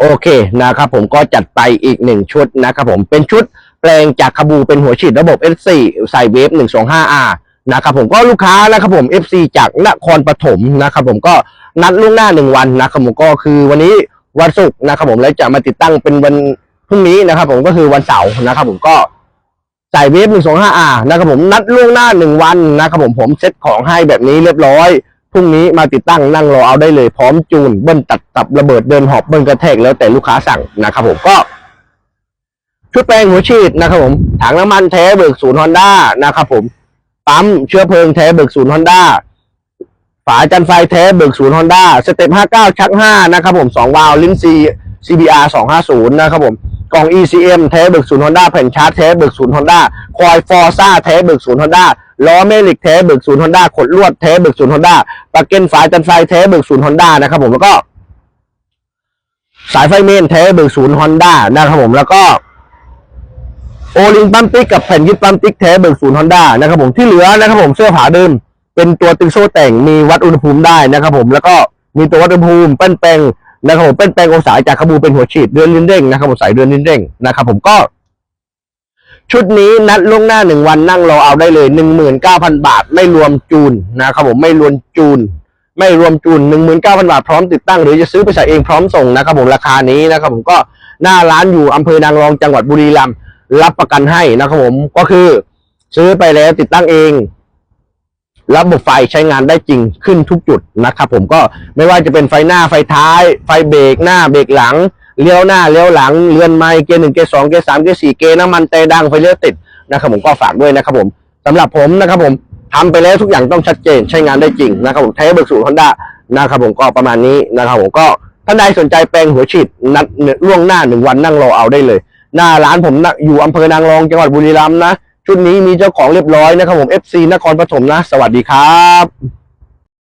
โอเคนะครับผมก็จัดไปอีกหนึ่งชุดนะครับผมเป็นชุดแปลงจากคาบูเป็นหัวฉีดระบบ S4 ใส่เวฟ 125R นะครับผมก็ลูกค้านะครับผม FC จากนครปฐมนะครับผมก็นัดล่วงหน้าหนึ่งวันนะครับผมก็คือวันนี้วันศุกร์นะครับผมแล้วจะมาติดตั้งเป็นวันพรุ่งนี้นะครับผมก็คือวันเสาร์นะครับผมก็ใส่เวฟ 125R นะครับผมนัดล่วงหน้าหนึ่งวันนะครับผมผมเซ็ตของให้แบบนี้เรียบร้อย พรุ่งนี้มาติดตั้งนั่งรอเอาได้เลยพร้อมจูนเบิ้ลตัดตับระเบิดเดินหอบเบิ้ลกระแทกแล้วแต่ลูกค้าสั่งนะครับผมก็ชุดแปลงหัวฉีดนะครับผมถังน้ำมันแท้เบิกศูนย์ฮอนด้านะครับผมปั๊มเชื้อเพลิงแท้เบิกศูนย์ฮอนด้าฝาจันไฟแท้เบิกศูนย์ฮอนด้าสเต็ปห้าเก้าชักห้านะครับผมสองวาล์วลิ้นซี CBR สองห้าศูนย์นะครับผม กล่อง ECM แท้เบิกศูนย์ฮอนด้าแผ่นชาร์จแท้เบิกศูนย์ฮอนด้าคอยฟอร์ซ่าแท้เบิกศูนย์ฮอนด้าล้อแม่เหล็กแท้เบิกศูนย์ฮอนด้าขดลวดแท้เบิกศูนย์ฮอนด้าปลั๊กเกนฝายจันไฟแท้เบิกศูนย์ฮอนด้านะครับผมแล้วก็สายไฟเมนแท้เบิกศูนย์ฮอนด้านะครับผมแล้วก็โอลิงปั๊มติ๊กกับแผ่นยึดปั๊มติ๊กแท้เบิกศูนย์ฮอนด้านะครับผมที่เหลือนะครับผมเสื้อผ้าเดิม เป็นตัวตึงโซ่แต่งมีวัดอุณหภูมิได้นะครับผมแล้วก็มีตัววัดอุณหภูมิเป้นแปลง นะครับผมเป้นแปลงองศาจากขบูเป็นหัวฉีดเดือนลิ้นเร่งนะครับผมสายเดือนลิ้นเร่งนะครับผมก็ ชุดนี้นัดล่วงหน้าหนึ่งวันนั่งรอเอาได้เลยหนึ่งหมื่นเก้าพันบาท ไม่รวมจูนนะครับผมไม่รวมจูน ไม่รวมจูนหนึ่งหมื่นเก้าพันบาทพร้อมติดตั้งหรือจะซื้อไปใส่เองพร้อมส่งนะครับผมราคานี้นะครับผมก็หน้าร้านอยู่อำเภอนางรองจังหวัดบุรีรัมย์รับประกันให้นะครับผมก็คือ ซื้อไปแล้วติดตั้งเอง ระบบไฟใช้งานได้จริงขึ้นทุกจุดนะครับผมก็ไม่ว่าจะเป็นไฟหน้าไฟท้าย ไฟเบรกหน้าเบรกหลังเลี้ยวหน้าเลี้ยวหลังเรือนไม้เกียร์หนึ่งเกียร์สองเกียร์สามเกียร์สี่เกียร์น้ำมันแต่ดังไฟเลี้ยวติดนะครับผมก็ฝากด้วยนะครับผมสำหรับผมนะครับผมทำไปแล้วทุกอย่างต้องชัดเจนใช้งานได้จริงนะครับผมใช้เบิกสูตรฮอนด้านะครับผมก็ประมาณนี้นะครับผมก็ท่านใดสนใจแปลงหัวฉีดนัดล่วงหน้าหนึ่งวันนั่งรอเอาได้เลย หน้าร้านผมอยู่อำเภอนางรองจังหวัดบุรีรัมย์นะ ชุดนี้มีเจ้าของเรียบร้อยนะครับผม FC นครปฐมนะ สวัสดีครับ